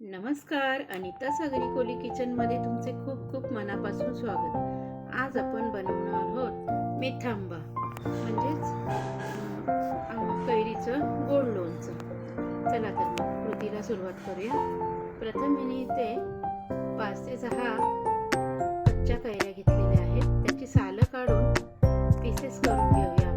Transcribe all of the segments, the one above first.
नमस्कार अनिता सागरी कोली किचनमध्ये तुमचे खूप खूप मनापासून स्वागत. आज आपण बनवणार आहोत मेथांबा म्हणजेच कैरीचं गोड लोणचं. चला तर मग कृतीला सुरुवात करूया. प्रथम मी इथे पाच ते सहा कच्च्या कैऱ्या घेतलेल्या आहेत. त्याची सालं काढून पीसेस करून घेऊया.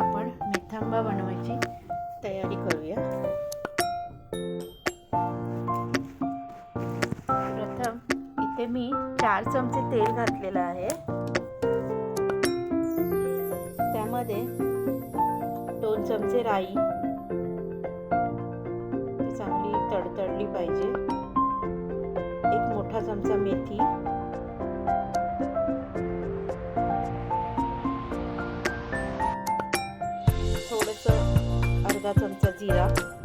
आपण मेथांबा बनवायची तयारी करूया. प्रथम इथे मी चार चमचे तेल घातलेलं आहे. त्यामध्ये दोन चमचे राई. चांगली तडतडली पाहिजे. एक मोठा चमचा मेथी. अर्धा चमचा जिरा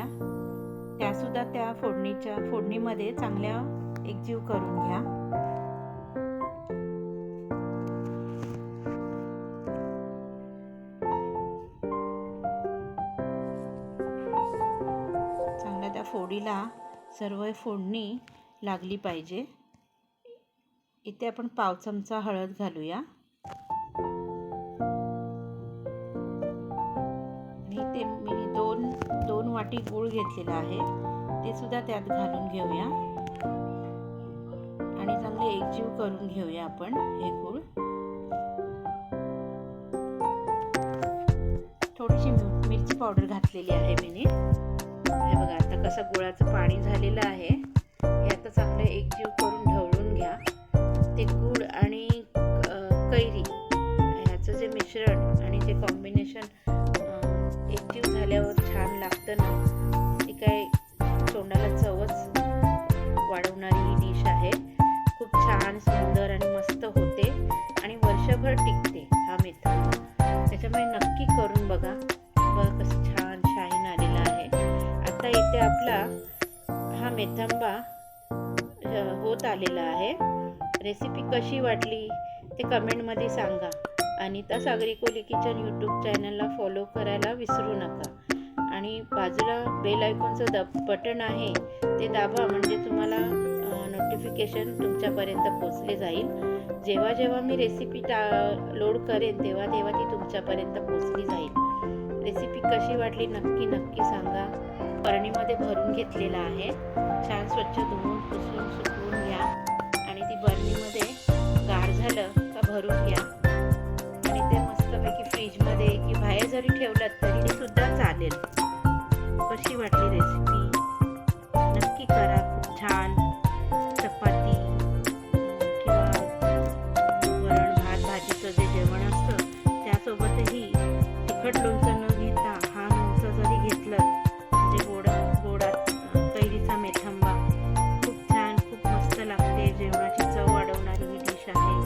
घालून त्यासुद्धा त्या फोडणीच्या फोडणीमध्ये चांगल्या एकजीव करून घ्या. चांगल्या त्या फोडीला सर्व फोडणी लागली पाहिजे. इथे आपण पाव चमचा हळद घालूया. वाटी गूळ घेतलेला आहे. ते सुद्धा त्यात घालून घेऊया. आणि चांगले एकजीव करून घेऊया आपण हे गूळ. थोडीशी मिरची पावडर घातलेली आहे मी हे बघा आता कसं गुळाचं पाणी झालेलं आहे. हे आता चांगलं एकजीव करून ढवळून घ्या. तर लागतं ती काय तोंडाला चवच वाढवणारी ही डिश आहे. खूप छान सुंदर आणि मस्त होते आणि वर्षभर टिकते हा मेथा. त्याच्यामुळे नक्की करून बघा. बघा कसं छान शाईन आलेला आहे. आता इथे आपला हा मेथांबा होत आलेला आहे. रेसिपी कशी वाटली ते कमेंटमध्ये सांगा. अनिता सागरी कोली किचन यूट्यूब चॅनलला फॉलो करायला विसरू नका. आणि बाजूला बेल आयकॉनचं दब बटन आहे ते दाबा म्हणजे तुम्हाला नोटिफिकेशन तुमच्यापर्यंत पोचले जाईल. जेव्हा जेव्हा मी रेसिपी टा लोड करेन तेव्हा तेव्हा ती तुमच्यापर्यंत पोचली जाईल. रेसिपी कशी वाटली नक्की नक्की सांगा. बरणीमध्ये भरून घेतलेला आहे. छान स्वच्छ धुवून पुसून सुकवून घ्या. आणि ती बरणीमध्ये गार झालं का भरून घ्या. आणि ते मस्तपैकी फ्रीजमध्ये की बाहेर जरी ठेवलं तिखट लोणचं न घेता हा लोणचं जरी घेतलं म्हणजे गोडा गोडात कैरीचा मेथंबा. खूप छान खूप मस्त लागते. जेवणाची चव वाढवणारी ही डिश आहे.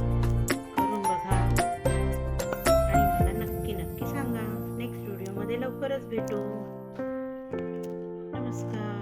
करून बघा. आणि मला नक्की नक्की सांगा. नेक्स्ट व्हिडिओमध्ये लवकरच भेटू. नमस्कार.